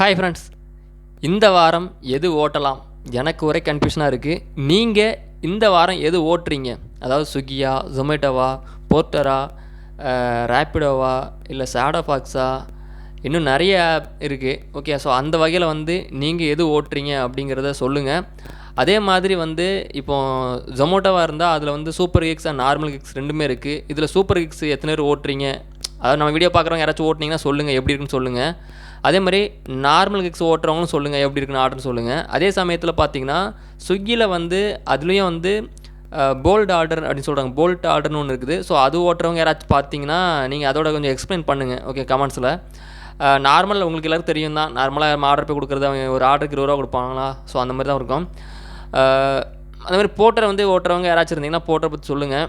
Hi friends இந்த வாரம் எது ஓட்டலாம்? எனக்கு ஒரே கன்ஃபியூஷனாக இருக்குது நீங்கள் இந்த வாரம் எது ஓட்டுறீங்க? அதாவது ஸ்விக்கியா ஜொமேட்டோவா போர்ட்டரா ரேப்பிடோவா இல்லை சாடோஃபாக்ஸா இன்னும் நிறைய ஆப் இருக்குது ஓகே ஸோ அந்த வகையில் வந்து நீங்கள் எது ஓட்டுறீங்க அப்படிங்கிறத சொல்லுங்கள் அதே மாதிரி வந்து இப்போ ஜொமோட்டோவாக இருந்தால் அதில் வந்து super gigs and normal gigs ரெண்டுமே இருக்குது இதில் சூப்பர் கிக்ஸ் எத்தனை பேர் ஓட்டுறீங்க? அதாவது நம்ம வீடியோ பார்க்குறவங்க யாராச்சும் ஓட்டினீங்கன்னா சொல்லுங்கள் எப்படி இருக்குன்னு சொல்லுங்கள் அதே மாதிரி நார்மல் கிக்ஸ் ஓட்டுறவங்களும் சொல்லுங்கள் எப்படி இருக்குன்னு ஆர்டர்னு சொல்லுங்கள் அதே சமயத்தில் பார்த்தீங்கன்னா ஸ்விக்கியில் வந்து அதுலேயும் வந்து போல்ட் ஆர்டர் அப்படின்னு சொல்கிறாங்க போல்ட் ஆர்டர்னு ஒன்று இருக்குது. ஸோ அது ஓட்டுறவங்க யாராச்சும் பார்த்தீங்கன்னா நீங்கள் அதோட கொஞ்சம் எக்ஸ்பிளைன் பண்ணுங்கள் ஓகே கமெண்ட்ஸில் நார்மல் உங்களுக்கு எல்லாருக்கும் தெரியும் தான். நார்மலாக ஆர்டர் போய் கொடுக்குறது அவங்க ஒரு ஆர்டருக்கு இருபது ரூபா கொடுப்பாங்களா? ஸோ அந்த மாதிரி தான் இருக்கும். அதே அந்த மாதிரி போட்டரை வந்து ஓட்டுறவங்க யாராச்சும் இருந்தீங்கன்னா போட்டரை பற்றி சொல்லுங்கள்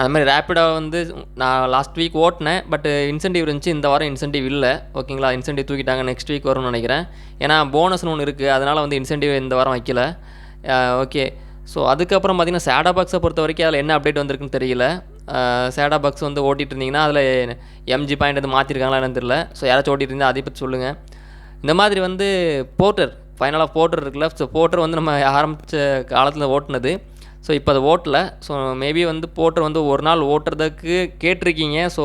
அது மாதிரி ரேப்பிடாக வந்து நான் லாஸ்ட் வீக் ஓட்டினேன் பட் இன்சென்டிவ் இருந்துச்சு. இந்த வாரம் இன்சென்டிவ் இல்லை. ஓகேங்களா இன்சென்டிவ் தூக்கிட்டாங்க. நெக்ஸ்ட் வீக் வரும்னு நினைக்கிறேன். ஏன்னா போனஸ்னு ஒன்று இருக்குது அதனால் வந்து இன்சென்டிவ் இந்த வாரம் வைக்கல. ஓகே ஸோ அதுக்கப்புறம் பார்த்திங்கன்னா சேடா பாக்ஸை பொறுத்த வரைக்கும் அதில் என்ன அப்டேட் வந்திருக்குன்னு தெரியல. சேடா பாக்ஸ் வந்து ஓட்டிகிட்டு இருந்தீங்கன்னா அதில் எம்ஜி பாயிண்ட் எதுவும் மாற்றிருக்காங்களா என்னன்னு தெரியல. ஸோ யாராச்சும் ஓட்டிகிட்டு இருந்தால் அதை பற்றி சொல்லுங்கள் இந்த மாதிரி வந்து போர்ட்டர் ஃபைனலாக போர்ட்டர் இருக்குல்ல? ஸோ போர்ட்டர் வந்து நம்ம ஆரம்பித்த காலத்தில் ஓட்டினது. ஸோ இப்போ அதை ஓட்டல. ஸோ மேபி வந்து போட்டர் வந்து ஒரு நாள் ஓட்டுறதுக்கு கேட்டிருக்கீங்க. ஸோ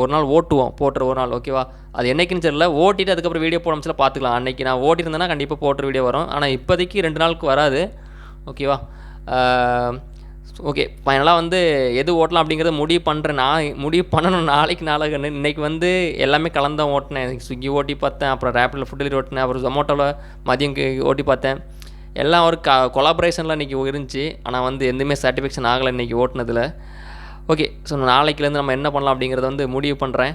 ஒரு நாள் ஓட்டுவோம். போட்டர் ஒரு நாள் ஓகேவா அது என்றைக்குன்னு தெரியல. ஓட்டிட்டு அதுக்கப்புறம் வீடியோ போடமிச்சில் பார்த்துக்கலாம். அன்றைக்கி நான் ஓட்டியிருந்தேன்னா கண்டிப்பாக போட்டர் வீடியோ வரும். ஆனால் இப்போதைக்கு ரெண்டு நாளுக்கு வராது. ஓகேவா ஓகே ஃபைனலாக வந்து எது ஓட்டலாம் அப்படிங்கிறத முடிவு பண்ணுறேன் நான் முடிவு பண்ணணும். நாளைக்கு நாளாக. இன்றைக்கி வந்து எல்லாமே கலந்தான் ஓட்டினேன். ஸ்விக்கி ஓட்டி பார்த்தேன். அப்புறம் ரேப்பிடில் ஃபுட் டெலிவரி ஓட்டினேன். அப்புறம் ஜொமோட்டோவில் மதியம் ஓட்டி பார்த்தேன். எல்லாம் ஒரு க கொலாபரேஷனில் இன்றைக்கி இருந்துச்சு. ஆனால் வந்து எதுவுமே சாட்டிஸ்ஃபேக்ஷன் ஆகலை இன்றைக்கி ஓட்டினதில். ஓகே ஸோ நாளைக்குலேருந்து நம்ம என்ன பண்ணலாம் அப்படிங்கிறத வந்து முடிவு பண்ணுறேன்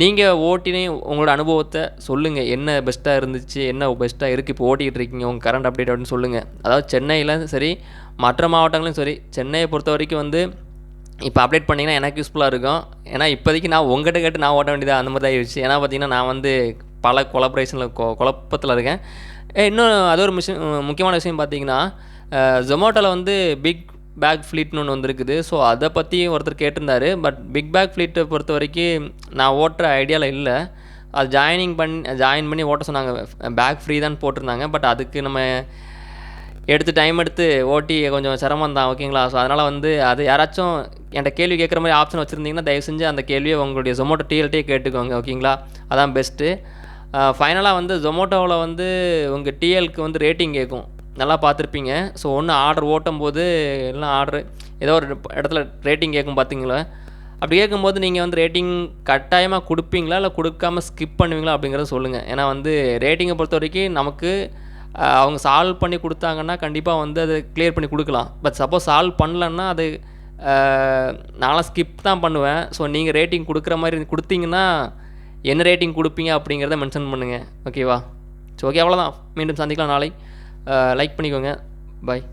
நீங்கள் ஓட்டினே உங்களோட அனுபவத்தை சொல்லுங்கள் என்ன பெஸ்ட்டாக இருந்துச்சு என்ன பெஸ்ட்டாக இருக்குது இப்போ ஓட்டிகிட்டு இருக்கீங்க உங்கள் கரண்ட் அப்டேட் அப்படின்னு சொல்லுங்கள் அதாவது சென்னையில் சரி மற்ற மாவட்டங்களும் சரி சென்னையை பொறுத்த வரைக்கும் வந்து இப்போ அப்டேட் பண்ணிங்கன்னா எனக்கு யூஸ்ஃபுல்லாக இருக்கும். ஏன்னா இப்போதைக்கு நான் உங்கள்கிட்ட கேட்டு நான் ஓட்ட வேண்டியதாக அந்த மாதிரி தான் ஆயிடுச்சு. ஏன்னா பார்த்தீங்கன்னா நான் வந்து பல கொலபரேஷனில் கொ குழப்பத்தில் இருக்கேன். இன்னும் அது ஒரு விஷயம் முக்கியமான விஷயம் பார்த்தீங்கன்னா ஜொமேட்டோவில் வந்து பிக் பேக் ஃப்ளீட்னு ஒன்று வந்திருக்குது. ஸோ அதை பற்றி ஒருத்தர் கேட்டிருந்தாரு. பட் பிக் பேக் ஃப்ளீட்டை பொறுத்த வரைக்கும் நான் ஓட்டுற ஐடியாவில் இல்லை. அது ஜாயினிங் பண்ணி ஜாயின் பண்ணி ஓட்ட சொன்னாங்க. பேக் ஃப்ரீ தான் போட்டிருந்தாங்க. பட் அதுக்கு நம்ம எடுத்து டைம் எடுத்து ஓட்டி கொஞ்சம் சிரமம் தான். ஓகேங்களா ஸோ அதனால் வந்து அது யாராச்சும் என்கிட்ட கேள்வி கேட்குற மாதிரி ஆப்ஷன் வச்சுருந்தீங்கன்னா தயவு செஞ்சு அந்த கேள்வியை உங்களுடைய ஜொமோட்டோ டிஎல்டியே கேட்டுக்கோங்க. ஓகேங்களா அதான் பெஸ்ட்டு ஃபைனலாக வந்து ஜொமேட்டோவில் வந்து உங்கள் டிஎல்க்கு வந்து ரேட்டிங் கேட்கும் நல்லா பார்த்துருப்பீங்க. ஸோ ஒன்று ஆர்டர் ஓட்டும் போது எல்லாம் ஆர்டர் ஏதோ ஒரு இடத்துல ரேட்டிங் கேட்கும் பார்த்தீங்களா? அப்படி கேட்கும்போது நீங்கள் வந்து ரேட்டிங் கட்டாயமாக கொடுப்பீங்களா? இல்லை கொடுக்காம ஸ்கிப் பண்ணுவீங்களா? அப்படிங்கிறத சொல்லுங்கள் ஏன்னா வந்து ரேட்டிங்கை பொறுத்த வரைக்கும் நமக்கு அவங்க சால்வ் பண்ணி கொடுத்தாங்கன்னா கண்டிப்பாக வந்து அதை க்ளியர் பண்ணி கொடுக்கலாம். பட் சப்போஸ் சால்வ் பண்ணலன்னா அது நான்லாம் ஸ்கிப் தான் பண்ணுவேன். ஸோ நீங்கள் ரேட்டிங் கொடுக்குற மாதிரி கொடுத்தீங்கன்னா என்ன ரேட்டிங் கொடுப்பீங்க அப்படிங்கிறத மென்ஷன் பண்ணுங்கள் ஓகேவா ஸோ ஓகே அவ்வளோதான் மீண்டும் சந்திக்கலாம் நாளை. லைக் பண்ணிக்கோங்க. பாய்